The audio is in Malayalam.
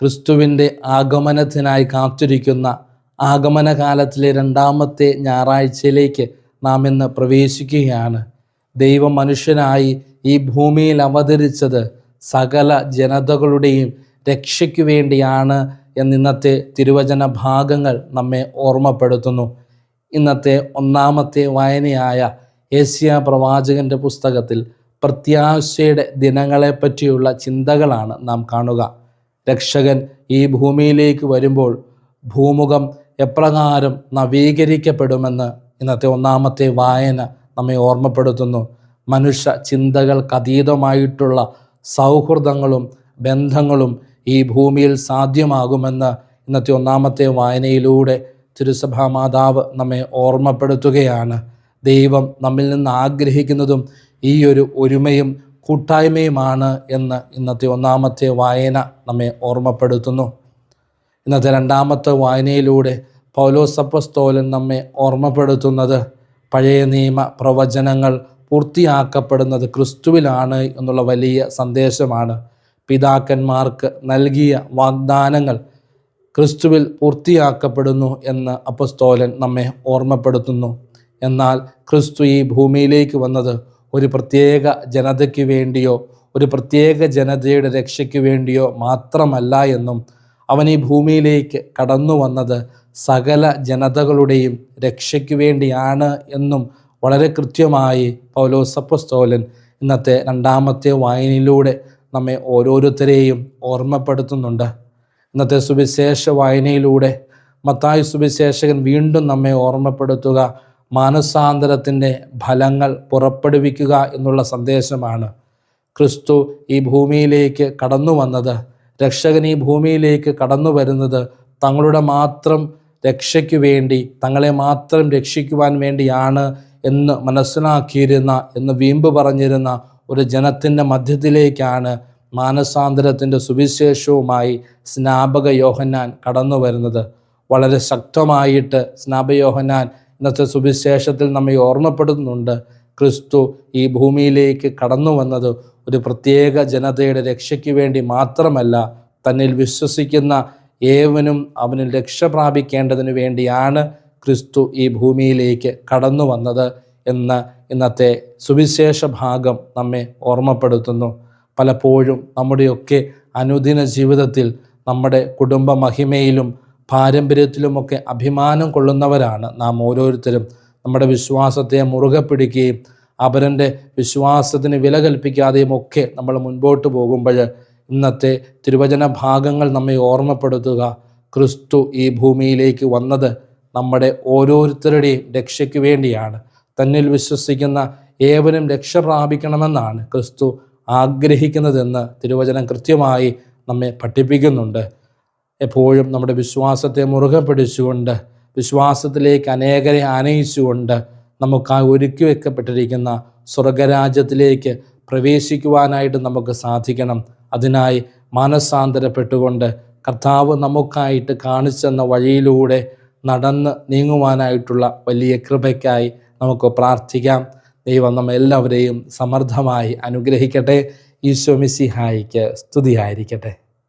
ക്രിസ്തുവിന്റെ ആഗമനത്തിനായി കാത്തിരിക്കുന്ന ആഗമനകാലത്തിലെ രണ്ടാമത്തെ ഞായറാഴ്ചയിലേക്ക് നാം ഇന്ന് പ്രവേശിക്കുകയാണ്. ദൈവം മനുഷ്യനായി ഈ ഭൂമിയിൽ അവതരിച്ചത് സകല ജനതകളുടെയും രക്ഷയ്ക്കു വേണ്ടിയാണ് എന്ന് ഇന്നത്തെ തിരുവചന ഭാഗങ്ങൾ നമ്മെ ഓർമ്മപ്പെടുത്തുന്നു. ഇന്നത്തെ ഒന്നാമത്തെ വായനയായ ഏഷ്യ പ്രവാചകന്റെ പുസ്തകത്തിൽ പ്രത്യാശയുടെ ദിനങ്ങളെപ്പറ്റിയുള്ള ചിന്തകളാണ് നാം കാണുക. രക്ഷകൻ ഈ ഭൂമിയിലേക്ക് വരുമ്പോൾ ഭൂമുഖം എപ്രകാരം നവീകരിക്കപ്പെടുമെന്ന് ഇന്നത്തെ ഒന്നാമത്തെ വായന നമ്മെ ഓർമ്മപ്പെടുത്തുന്നു. മനുഷ്യ ചിന്തകൾക്കതീതമായിട്ടുള്ള സൗഹൃദങ്ങളും ബന്ധങ്ങളും ഈ ഭൂമിയിൽ സാധ്യമാകുമെന്ന് ഇന്നത്തെ ഒന്നാമത്തെ വായനയിലൂടെ തിരുസഭാ മാതാവ് നമ്മെ ഓർമ്മപ്പെടുത്തുകയാണ്. ദൈവം നമ്മിൽ നിന്ന് ആഗ്രഹിക്കുന്നതും ഈ ഒരു ഒരുമയും കൂട്ടായ്മയുമാണ് എന്ന് ഇന്നത്തെ ഒന്നാമത്തെ വായന നമ്മെ ഓർമ്മപ്പെടുത്തുന്നു. ഇന്നത്തെ രണ്ടാമത്തെ വായനയിലൂടെ പൗലോസപ്പസ്തോലൻ നമ്മെ ഓർമ്മപ്പെടുത്തുന്നത് പഴയ നിയമ പ്രവചനങ്ങൾ പൂർത്തിയാക്കപ്പെടുന്നത് ക്രിസ്തുവിലാണ് എന്നുള്ള വലിയ സന്ദേശമാണ്. പിതാക്കന്മാർക്ക് നൽകിയ വാഗ്ദാനങ്ങൾ ക്രിസ്തുവിൽ പൂർത്തിയാക്കപ്പെടുന്നു എന്ന് അപ്പസ്തോലൻ നമ്മെ ഓർമ്മപ്പെടുത്തുന്നു. എന്നാൽ ക്രിസ്തു ഈ ഭൂമിയിലേക്ക് വന്നത് ഒരു പ്രത്യേക ജനതയ്ക്ക് വേണ്ടിയോ ഒരു പ്രത്യേക ജനതയുടെ രക്ഷയ്ക്ക് വേണ്ടിയോ മാത്രമല്ല എന്നും അവൻ ഈ ഭൂമിയിലേക്ക് കടന്നു വന്നത് സകല ജനതകളുടെയും രക്ഷയ്ക്ക് വേണ്ടിയാണ് എന്നും വളരെ കൃത്യമായി പൗലോസപ്പസ്തോലൻ ഇന്നത്തെ രണ്ടാമത്തെ വായനയിലൂടെ നമ്മെ ഓരോരുത്തരെയും ഓർമ്മപ്പെടുത്തുന്നുണ്ട്. ഇന്നത്തെ സുവിശേഷ വായനയിലൂടെ മത്തായി സുവിശേഷകൻ വീണ്ടും നമ്മെ ഓർമ്മപ്പെടുത്തുക. മാനസാന്തരത്തിന്റെ ഫലങ്ങൾ പുറപ്പെടുവിക്കുക എന്നുള്ള സന്ദേശമാണ്. ക്രിസ്തു ഈ ഭൂമിയിലേക്ക് കടന്നു വന്നത് രക്ഷകൻ ഈ ഭൂമിയിലേക്ക് കടന്നു വരുന്നത് തങ്ങളുടെ മാത്രം രക്ഷയ്ക്ക് വേണ്ടി തങ്ങളെ മാത്രം രക്ഷിക്കുവാൻ വേണ്ടിയാണ് എന്ന് മനസ്സിലാക്കിയിരുന്ന എന്ന് വീമ്പ് പറഞ്ഞിരുന്ന ഒരു ജനത്തിന്റെ മധ്യത്തിലേക്കാണ് മാനസാന്തരത്തിന്റെ സുവിശേഷവുമായി സ്നാപക യോഹന്നാൻ കടന്നു വരുന്നത്. വളരെ ശക്തമായിട്ട് സ്നാപക യോഹന്നാൻ ഇന്നത്തെ സുവിശേഷത്തിൽ നമ്മെ ഓർമ്മപ്പെടുന്നുണ്ട് ക്രിസ്തു ഈ ഭൂമിയിലേക്ക് കടന്നു വന്നത് ഒരു പ്രത്യേക ജനതയുടെ രക്ഷയ്ക്ക് വേണ്ടി മാത്രമല്ല തന്നിൽ വിശ്വസിക്കുന്ന ഏവനും അവനിൽ രക്ഷ പ്രാപിക്കേണ്ടതിന് വേണ്ടിയാണ് ക്രിസ്തു ഈ ഭൂമിയിലേക്ക് കടന്നു വന്നത് എന്ന് ഇന്നത്തെ സുവിശേഷ ഭാഗം നമ്മെ ഓർമ്മപ്പെടുത്തുന്നു. പലപ്പോഴും നമ്മുടെയൊക്കെ അനുദിന ജീവിതത്തിൽ നമ്മുടെ കുടുംബ മഹിമയിലും പാരമ്പര്യത്തിലുമൊക്കെ അഭിമാനം കൊള്ളുന്നവരാണ് നാം ഓരോരുത്തരും. നമ്മുടെ വിശ്വാസത്തെ മുറുകെ പിടിക്കുകയും അവരന്റെ വിശ്വാസത്തിന് വില കൽപ്പിക്കാതെയും ഒക്കെ നമ്മൾ മുൻപോട്ട് പോകുമ്പോൾ ഇന്നത്തെ തിരുവചന ഭാഗങ്ങൾ നമ്മെ ഓർമ്മപ്പെടുത്തുക. ക്രിസ്തു ഈ ഭൂമിയിലേക്ക് വന്നത് നമ്മുടെ ഓരോരുത്തരുടെയും രക്ഷയ്ക്ക് വേണ്ടിയാണ്. തന്നിൽ വിശ്വസിക്കുന്ന ഏവനും രക്ഷ പ്രാപിക്കണമെന്നാണ് ക്രിസ്തു ആഗ്രഹിക്കുന്നതെന്ന് തിരുവചനം കൃത്യമായി നമ്മെ പഠിപ്പിക്കുന്നുണ്ട്. എപ്പോഴും നമ്മുടെ വിശ്വാസത്തെ മുറുകെ പിടിച്ചുകൊണ്ട് വിശ്വാസത്തിലേക്ക് അനേകരെ ആനയിച്ചുകൊണ്ട് നമുക്കായി ഒരുക്കി വെക്കപ്പെട്ടിരിക്കുന്ന സ്വർഗരാജ്യത്തിലേക്ക് പ്രവേശിക്കുവാനായിട്ട് നമുക്ക് സാധിക്കണം. അതിനായി മാനസാന്തരപ്പെട്ടുകൊണ്ട് കർത്താവ് നമുക്കായിട്ട് കാണിച്ചെന്ന വഴിയിലൂടെ നടന്ന് നീങ്ങുവാനായിട്ടുള്ള വലിയ കൃപയ്ക്കായി നമുക്ക് പ്രാർത്ഥിക്കാം. ദൈവം നമ്മെല്ലാവരെയും സമർത്ഥമായി അനുഗ്രഹിക്കട്ടെ. ഈശോ മിസിഹായിക്ക് സ്തുതിയായിരിക്കട്ടെ.